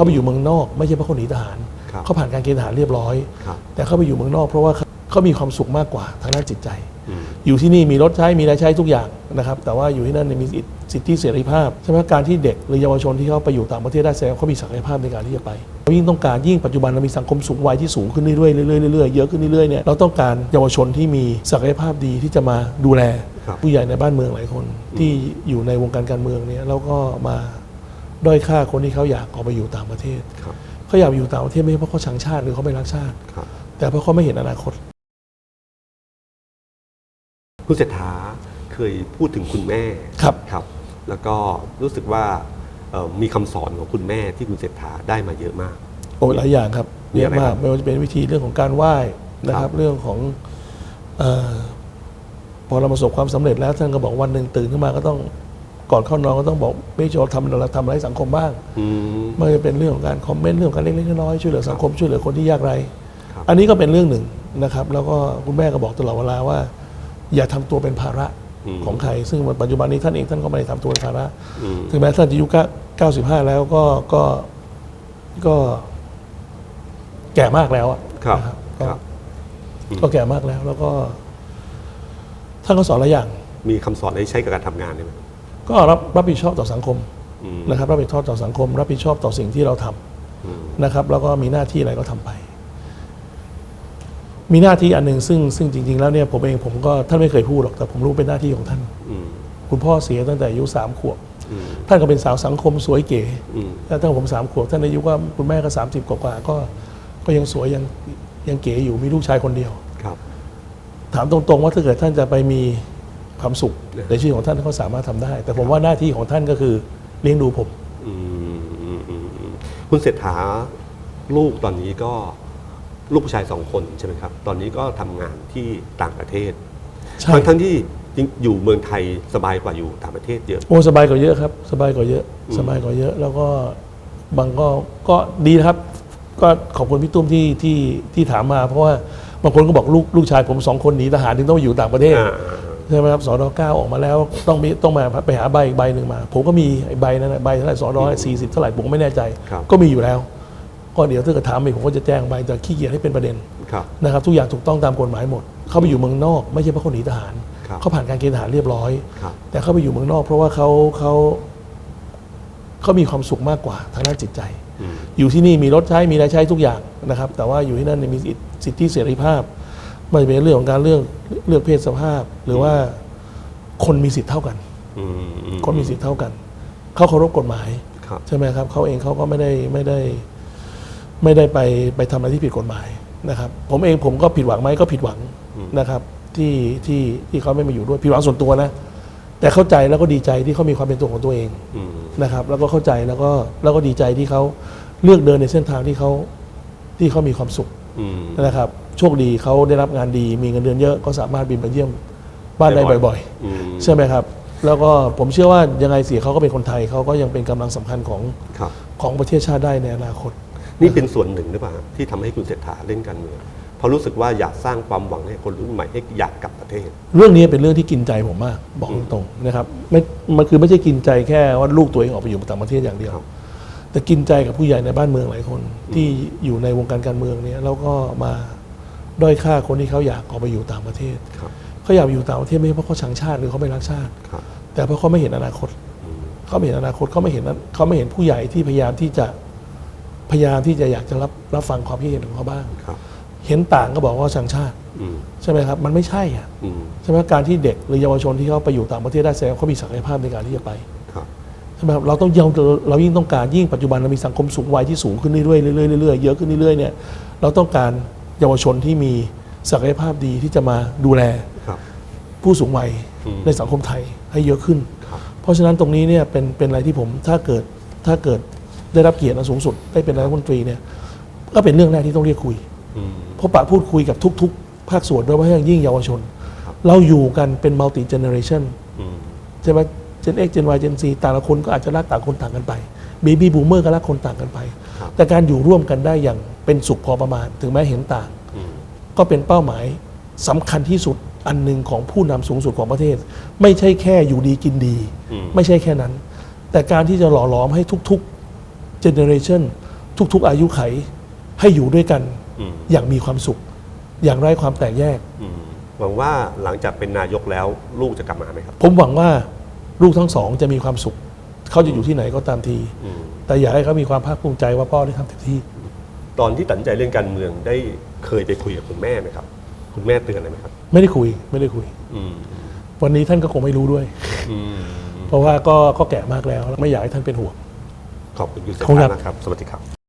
เขาไปอยู่เมืองนอก ไม่ใช่เพราะเขาหนีทหาร ครับเขาผ่านการเกณฑ์ทหารเรียบร้อย ครับ แต่เขาไปอยู่เมืองนอก เพราะว่าเขาเขามีความสุขมากกว่าทางด้านจิตใจ อืม อยู่ที่นี่มีรถใช้มีรายใช้ทุกอย่างนะครับ แต่ว่าอยู่ที่นั่นเนยมีสิทธิเสรีภาพใช่ไหมการที่เด็กหรือเยาวชนที่เขาไปอยู่ต่างประเทศได้แสดงว่าเขามีศักยภาพในการที่จะไปเรายิ่งต้องการยิ่งปัจจุบันเรามีสังคมสูงวัยที่สูงขึ้นเรื่อยๆเรื่อยๆเรื่อยๆเยอะขึ้นเรื่อยๆเนี่ยเราต้องการเยาวชนที่มีศักยภาพดีที่จะมาดูแล ครับ ผู้ใหญ่ในบ้านเมืองหลายคนที่อยู่ในวงการการเมืองเนี่ยแล้วก็มา ด้อยค่าคนที่เขาอยากออกไปอยู่ต่างประเทศครับเขาอยากไปอยู่ต่างประเทศไม่ใช่เพราะเขาชังชาติหรือเขาไม่รักชาติครับแต่เพราะเขาไม่เห็นอนาคต คุณเศรษฐาเคยพูดถึงคุณแม่ครับครับ แล้วก็รู้สึกว่าเอ่อมีคำสอนของคุณแม่ที่คุณเศรษฐาได้มาเยอะมาก โอ้หลายอย่างครับมีเยอะไรอะมากครับไม่ว่าจะเป็นวิธีเรื่องของการไหว้นะคครัรับบเรื่องของเออพอเราประสบความสำเร็จแล้วท่านก็บอกวันหนึ่งตื่นขึ้นมาก็ต้อง ก่อนเข้านอนก็ต้องบอกไม่โจทำอะไรทำอะไรให้สังคมบ้างอืมไม่ว่าจะเป็นเรื่องของการคอมเมนต์เรื่องของการเล็กๆน้อยๆช่วยเหลือสังคมช่วยเหลือคนที่ยากไร้ครับอันนี้ก็เป็นเรื่องหนึ่งนะครับ แล้วก็คุณแม่ก็บอกตลอดเวลาว่า อย่าทำตัวเป็นภาระมของใคร ซึ่งปัจจุบันนี้ท่านเองท่านก็ไม่ได้ทำตัวเป็นภาระอืมถึงแม้ท่านจะอายุเก้าสิบห้าแล้วก็ก็ก็แก่มากแล้วอะครับนะก็ครับ ก็แก่มากแล้ว แล้วก็ ท่านก็สอนหลายอย่าง มีคำสอนให้ใช้กับการทำงานได้ไหม ก็รับรับผิดชอบต่อสังคมอืมนะครับรับผิดชอบต่อสังคม รับผิดชอบต่อสิ่งที่เราทำอืมนะครับ แล้วก็มีหน้าที่อะไรก็ทำไป มีหน้าที่อันหนึ่งซึ่งซึ่งจริง ๆ แล้วเนี่ยผมเองผมก็ท่านไม่เคยพูดหรอกแต่ผมรู้เป็นหน้าที่ของท่านอืมคุณพ่อเสียตั้งแต่อายุสามขวบอืมท่านก็เป็นสาวสังคมสวยเก๋อืมแล้วตั้งผมสามขวบท่านอายุก็คุณแม่ก็สามสิบกว่าๆก็ ก็ยังสวยยังยังเก๋อยู่มีลูกชายคนเดียวครับ ถามตรงๆว่าถ้าเกิดท่านจะไปมี ความสุขเนี่ยในชีวิตของท่านเขาสามารถทำได้ แต่ผมว่าหน้าที่ของท่านก็คือเลี้ยงดูผมอืมอืมอืมอืมคุณเศรษฐาลูกตอนนี้ก็ลูกผู้ชายสองคนใช่ไหมครับ ตอนนี้ก็ทำงานที่ต่างประเทศใช่ทั้งทั้งที่จริงอยู่เมืองไทยสบายกว่าอยู่ต่างประเทศเยอะโอ้สบายกว่าเยอะครับ สบายกว่าเยอะอืมสบายกว่าเยอะ แล้วก็บางก็ก็ดีนะครับ ก็ขอบคุณพี่ตุ้มที่ที่ที่ถามมา เพราะว่าบางคนก็บอกลูกลูกชายผมสองคนหนีทหารถึงต้องไปอยู่ต่างประเทศอ่า ใช่ไหมครับสอดอเก้าออกมาแล้วต้องมีต้องมาไปหาใบอีกใบหนึ่งมา ผมก็มีไอ้ใบนั้นนะใบเท่าไหร่สอดอสี่สิบเท่าไหร่ผมก็ไม่แน่ใจครับก็มีอยู่แล้วก็เดี๋ยวถ้าเกิดถามอีกผมก็จะแจ้งใบแต่ขี้เกียจให้เป็นประเด็นครับนะครับทุกอย่างถูกต้องตามกฎหมายหมด เขาไปอยู่เมืองนอกไม่ใช่เพราะเขาหนีทหารครับเขาผ่านการเกณฑ์ทหารเรียบร้อยครับแต่เขาไปอยู่เมืองนอกเพราะว่าเขาเขาเขามีความสุขมากกว่าทางด้านจิตใจอืมอยู่ที่นี่มีรถใช้มีรายใช้ทุกอย่างนะครับ แต่ว่าอยู่ที่นั่นเนี่ยมีสิทธิเสรีภาพ ไม่ว่าจะเป็นเรื่องของการเลือกเลือกเพศสภาพ หรือว่าคนมีสิทธิ์เท่ากัน อืมอืคนมีสิทธิ์เท่ากัน เขาเคารพกฎหมายครับ ใช่ไหมครับ เขาเองเขาก็ไม่ได้ไม่ได้ ไม่ได้ไปไปทำอะไรที่ผิดกฎหมายนะครับ ผมเองผมก็ผิดหวังไหมก็ผิดหวังนะครับ ที่ที่ที่เขาไม่มาอยู่ด้วยผิดหวังส่วนตัวนะ แต่เข้าใจแล้วก็ดีใจที่เขามีความเป็นตัวของตัวเองอืม นะครับ แล้วก็เข้าใจแล้วก็แล้วก็ดีใจที่เขาเลือกเดินในเส้นทางที่เขาที่เขามีความสุขอืม นะครับโชคดีเขาได้รับงานดี มีเงินเดือนเยอะก็สามารถบินไปเยี่ยมบ้านได้ได้บ่บ่ออยยอืมๆใช่ไหมครับ แล้วก็ผมเชื่อว่ายังไงเสียเขาก็เป็นคนไทยเขาก็ยังเป็นกำลังสำคัญของครับของประเทศชาติได้ในอนาคต นี่เป็นส่วนหนึ่งหรือเปล่าที่ทำให้คุณเศรษฐาเล่นการเมืองเพราะรู้สึกว่าอยากสร้างความหวังให้คนรุ่นใหม่ให้อยากกลับประเทศ เรื่องนี้เป็นเรื่องที่กินใจผมมาก บอกตรงๆนะครับไม่มันคือไม่ใช่กินใจแค่ว่าลูกตัวเองออกไปอยู่ต่างประเทศอย่างเดียวครับ แต่กินใจกับผู้ใหญ่ในบ้านเมืองหลายคนที่อยู่ในวงการการเมืองเนี่ยแล้วก็มาด้อยค่าคนที่เขาอยากออกไปอยู่ต่างประเทศครับเขาอยากไปอยู่ต่างประเทศไม่ใช่เพราะเขาชังชาติหรือเขาไม่รักชาติครับแต่เพราะเขาไม่เห็นอนาคตอืมเขาไม่เห็นอนาคตเขาไม่เห็นเขาไม่เห็นผู้ใหญ่ที่พยายามที่จะพยายามที่จะอยากจะรับรับฟังความคิดเห็นของเขาบ้างครับเห็นต่างก็บอกว่าชังชาติอืมใช่ไหมครับ มันไม่ใช่อะอืมใช่ไหมการที่เด็กหรือเยาวชนที่เขาไปอยู่ต่างประเทศได้แสดงว่าเขามีศักยภาพในการที่จะไปครับใช่ไหมครับเราต้องยังเรายิ่งต้องการยิ่งปัจจุบันเรามีสังคมสูงวัยที่สูงขึ้นเรื่อยๆเรื่อยๆเรื่อยๆเยอะขึ้นเรื่อยๆเนี่ยเราต้องการเยาวชนที่มีศักยภาพดีที่จะมาดูแลครับผู้สูงวัยอืมในสังคมไทยให้เยอะขึ้นครับเพราะฉะนั้นตรงนี้เนี่ยเป็นเป็นอะไรที่ผมถ้าเกิดถ้าเกิดได้รับเกียรติอันสูงสุดได้เป็นนายกรัฐมนตรีเนี่ยก็เป็นเรื่องแรกที่ต้องเรียกคุยอืมพบปะพูดคุยกับทุก ๆ ภาคส่วนโดยเฉพาะอย่างยิ่งเยาวชนครับเราอยู่กันเป็นมัลติเจเนอเรชันอืมใช่ไหม เจน X เจน Y เจน C แต่ละคนก็อาจจะรักต่างคนต่างกันไปเบบี้บูมเมอร์ก็รักคนต่างกันไปครับแต่การอยู่ร่วมกันได้อย่างเป็นสุขพอประมาณ ถึงแม้เห็นต่างอืมก็เป็นเป้าหมายสำคัญที่สุดอันหนึ่งของผู้นำสูงสุดของประเทศ ไม่ใช่แค่อยู่ดีกินดีอืมไม่ใช่แค่นั้น แต่การที่จะหล่อหลอมให้ทุกๆเจเนอเรชันทุก ๆ อายุไขให้อยู่ด้วยกันอืมอย่างมีความสุข อย่างไร้ความแตกแยกอืมหวังว่าหลังจากเป็นนายกแล้วลูกจะกลับมาไหมครับ ผมหวังว่า ลูกทั้งสองจะมีความสุข เขาจะอยู่ที่ไหนก็ตามทีอืมแต่อยากให้เขามีความภาคภูมิใจว่าพ่อได้ทำเต็มที่ ตอนที่ตัดสินใจเรื่องการเมืองได้เคยไปคุยกับคุณแม่ไหมครับ คุณแม่เตือนอะไรไหมครับ ไม่ได้คุยไม่ได้คุยอืมวันนี้ท่านก็คงไม่รู้ด้วยอืมเพราะว่าก็ก็แก่มากแล้ว ไม่อยากให้ท่านเป็นห่วงขอบคุณคุณเศรษขอบคุณครัฐาบนะครับ สวัสดีครับ